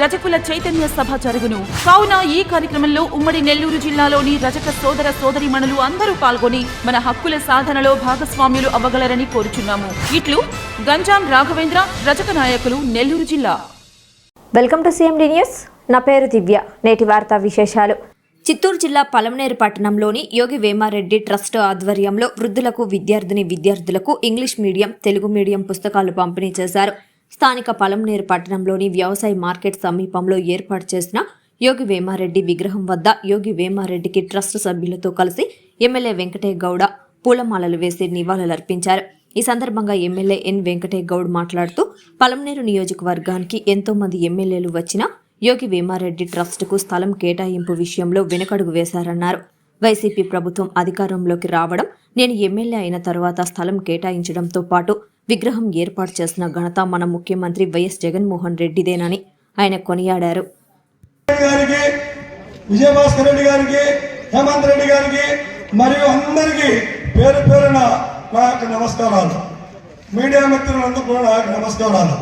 రజకుల చైతన్య సభ జరుగును. కావున ఈ కార్యక్రమంలో ఉమ్మడి నెల్లూరు జిల్లాలోని రజక సోదర సోదరిమణులు అందరూ పాల్గొని మన హక్కుల సాధనలో భాగస్వామ్యులు అవ్వగలరని కోరుచున్నాము. ఇట్లు గంజాం రాఘవేంద్ర రజక నాయకులు నెల్లూరు జిల్లా. Welcome to CMD news. నా పేరు దివ్య. నేటి వార్తా విశేషాలు. చిత్తూరు జిల్లా పలమనేరు పట్టణంలోని యోగి వేమారెడ్డి ట్రస్ట్ ఆధ్వర్యంలో వృద్ధులకు విద్యార్థిని విద్యార్థులకు ఇంగ్లీష్ మీడియం తెలుగు మీడియం పుస్తకాలు పంపిణీ చేశారు. స్థానిక పలంనేరు పట్టణంలోని వ్యవసాయ మార్కెట్ సమీపంలో ఏర్పాటు చేసిన యోగి వేమారెడ్డి విగ్రహం వద్ద యోగి వేమారెడ్డికి ట్రస్ట్ సభ్యులతో కలిసి ఎమ్మెల్యే వెంకటే గౌడ పూలమాలలు వేసి నివాళులర్పించారు. ఈ సందర్భంగా ఎమ్మెల్యే ఎన్ వెంకటే గౌడ్ మాట్లాడుతూ పలంనేరు నియోజకవర్గానికి ఎంతో మంది ఎమ్మెల్యేలు వచ్చినా యోగి వేమారెడ్డి ట్రస్టుకు స్థలం కేటాయింపు విషయంలో వెనుకడుగు వేశారన్నారు. వైసీపీ ప్రభుత్వం అధికారంలోకి రావడం నేను ఎమ్మెల్యే అయిన తర్వాత స్థలం కేటాయించడంతో పాటు విగ్రహం ఏర్పాటు చేసిన ఘనత మన ముఖ్యమంత్రి వైఎస్ జగన్మోహన్ రెడ్డిదేనని ఆయన కొనియాడారు. గారికి విజయభాస్కర్ రెడ్డి గారికి హేమంత్ రెడ్డి గారికి మరియు అందరికీ పేరు పేరున నా యొక్క నమస్కారాలు. మీడియా మిత్రులందరూ కూడా నా యొక్క నమస్కారాలు.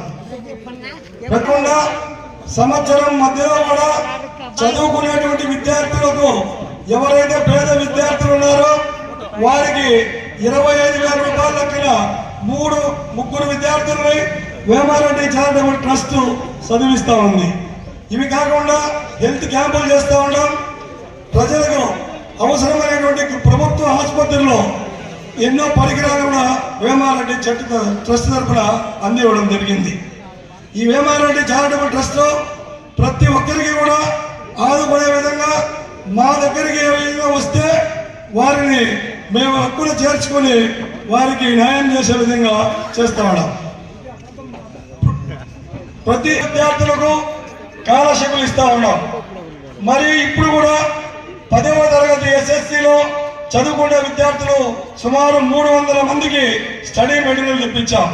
ప్రకుండా సంవత్సరం మధ్యలో కూడా చదువుకునేటువంటి విద్యార్థులకు ఎవరైతే పేద విద్యార్థులు ఉన్నారో వారికి ఇరవై ఐదు వేల రూపాయల లెక్కన మూడు ముగ్గురు విద్యార్థులని వేమారెడ్డి చారిటబుల్ ట్రస్ట్ చదివిస్తూ ఉంది. ఇవి కాకుండా హెల్త్ క్యాంపులు చేస్తూ ఉంటాం ప్రజలకు అవసరమైనటువంటి ప్రభుత్వ ఆసుపత్రుల్లో ఎన్నో పరికరాలు కూడా వేమారెడ్డి చెట్టు ట్రస్ట్ తరఫున అందివ్వడం జరిగింది. ఈ వేమారెడ్డి చారిటబుల్ ట్రస్ట్ ప్రతి ఒక్కరికి కూడా ఆదుకునే విధంగా మా దగ్గరికి ఏ విధంగా వస్తే వారిని మేము హక్కులు చేర్చుకొని వారికి న్యాయం చేసే విధంగా చేస్తా ప్రతి విద్యార్థులకు స్కాలర్షిప్లు ఇస్తా ఉన్నాం. మరి ఇప్పుడు కూడా పదవ తరగతి ఎస్ఎస్సిలో చదువుకునే విద్యార్థులు సుమారు మూడు వందల మందికి స్టడీ మెటీరియల్ తెప్పించాం.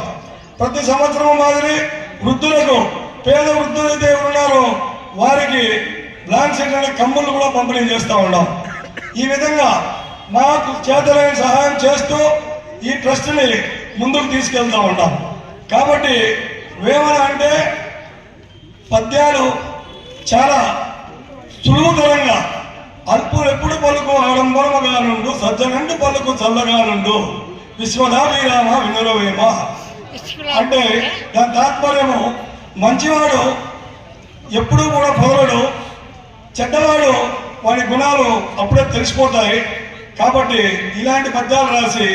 ప్రతి సంవత్సరం మాదిరి వృద్ధులకు పేద వృద్ధులు అయితే ఉన్నారో వారికి బ్లాంక్ సెంటర్ కమ్ములు కూడా పంపిణీ చేస్తూ ఉన్నాం. ఈ విధంగా మాకు చేతలైన సహాయం చేస్తూ ఈ ట్రస్ట్ని ముందుకు తీసుకెళ్తా ఉంటాం. కాబట్టి వేమన అంటే పద్యాలు చాలా సులువుతరంగా అల్పులు ఎప్పుడు పలుకు ఆడంబరముగా నుండు సజ్జనండు పలుకు చల్లగా నుండు విశ్వదాభిరామ వినురవేమ అంటే దాని తాత్పర్యము మంచివాడు ఎప్పుడూ కూడా పొగలడు చెడ్డవాడు వాడి గుణాలు అప్పుడే తెలిసిపోతాయి. కాబట్టి ఇలాంటి పద్యాలు రాసి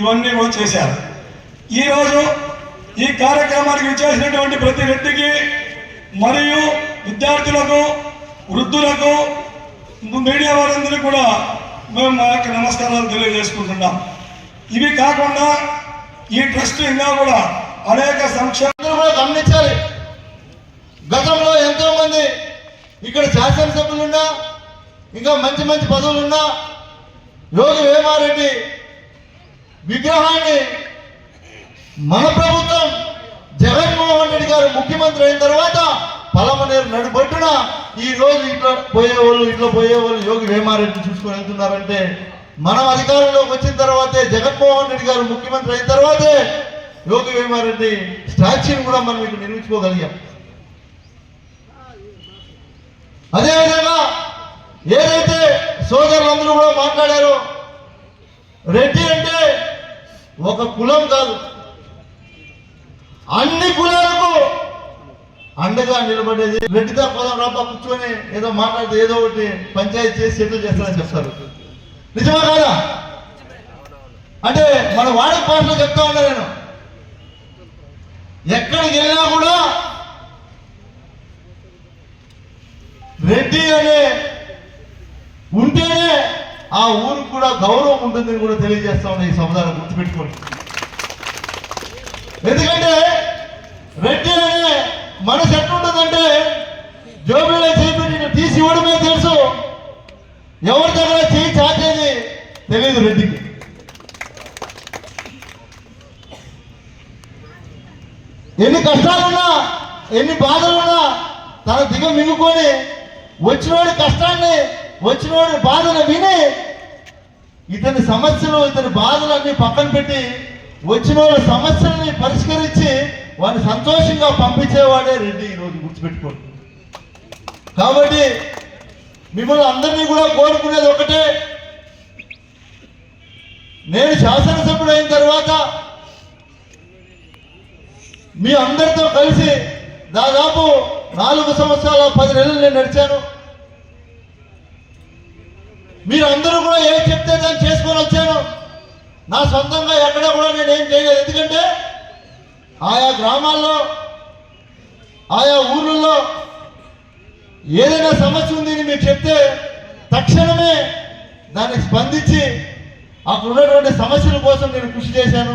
ఇవన్నీ కూడా చేశారు. ఈరోజు ఈ కార్యక్రమానికి విచ్చేసినటువంటి ప్రతి వ్యక్తికి మరియు విద్యార్థులకు వృద్ధులకు మీడియా వారందరికీ కూడా మేము మా యొక్క నమస్కారాలు తెలియజేసుకుంటున్నాం. ఇవి కాకుండా ఈ ట్రస్ట్ ఇంకా కూడా అనేక సంక్షేమ కూడా గమనించాలి. గతంలో ఎంతో మంది ఇక్కడ శాసనసభ్యులున్నా ఇంకా మంచి మంచి పదవులున్నా యోగి వేమారెడ్డి విగ్రహాన్ని మన ప్రభుత్వం జగన్మోహన్ రెడ్డి గారు ముఖ్యమంత్రి అయిన తర్వాత పలమనేరు నడిబట్టున ఈ రోజు ఇట్లా పోయేవాళ్ళు ఇట్లా పోయేవాళ్ళు యోగి వేమారెడ్డి చూసుకొని వెళ్తున్నారంటే మనం అధికారంలోకి వచ్చిన తర్వాతే జగన్మోహన్ రెడ్డి గారు ముఖ్యమంత్రి అయిన తర్వాతే యోగి వేమారెడ్డి స్టాచ్యూని కూడా మనం ఇక్కడ నిర్మించుకోగలిగాం. అదేవిధంగా ఏదైతే సోదరులందరూ కూడా మాట్లాడారు. రెడ్డి అంటే ఒక కులం కాదు. అన్ని కులాలకు అండగా నిలబడేది. రెడ్డితో పదం రాబా కూర్చొని ఏదో మాట్లాడితే ఏదో ఒకటి పంచాయతీ చేసి సెటిల్ చేస్తారని చెప్తారు. నిజమా కాదా? అంటే మన వాడే భాషలో చెప్తా ఉన్నా నేను. ఎక్కడికి వెళ్ళినా కూడా రెడ్డి అనే ఉంటేనే ఆ ఊరికి కూడా గౌరవం ఉంటుందని కూడా తెలియజేస్తా ఉన్నాయి ఈ సముదాయం గుర్తుపెట్టుకోండి. ఎందుకంటే రెడ్డి అనే మనసు ఎట్లుంటుందంటే జోబీలో చేపెట్టి తీసి ఇవ్వడమే తెలుసు? ఎవరి దగ్గర చేయి చాచేది తెలియదు రెడ్డికి. ఎన్ని కష్టాలున్నా ఎన్ని బాధలున్నా తన దిగ మింగుకొని వచ్చినోడి కష్టాన్ని వచ్చినోడి బాధను విని ఇతని సమస్యలు ఇతని బాధలన్నీ పక్కన పెట్టి వచ్చిన వాళ్ళ సమస్యల్ని పరిష్కరించి వాడిని సంతోషంగా పంపించేవాడే రెడ్డి ఈరోజు గుర్తుపెట్టుకోండి. కాబట్టి మిమ్మల్ని అందరినీ కూడా కోరుకునేది ఒకటే. నేను శాసనసభ్యుడు అయిన తర్వాత మీ అందరితో కలిసి దాదాపు నాలుగు సంవత్సరాల పది నెలలు నేను నడిచాను. మీరు అందరూ కూడా ఏం చెప్తే దాన్ని చేసుకొని వచ్చాను. నా సొంతంగా ఎక్కడ కూడా నేను ఏం చేయలేదు. ఎందుకంటే ఆయా గ్రామాల్లో ఆయా ఊర్లలో ఏదైనా సమస్య ఉంది అని మీరు చెప్తే తక్షణమే దానికి స్పందించి అక్కడ ఉన్నటువంటి సమస్యల కోసం నేను కృషి చేశాను.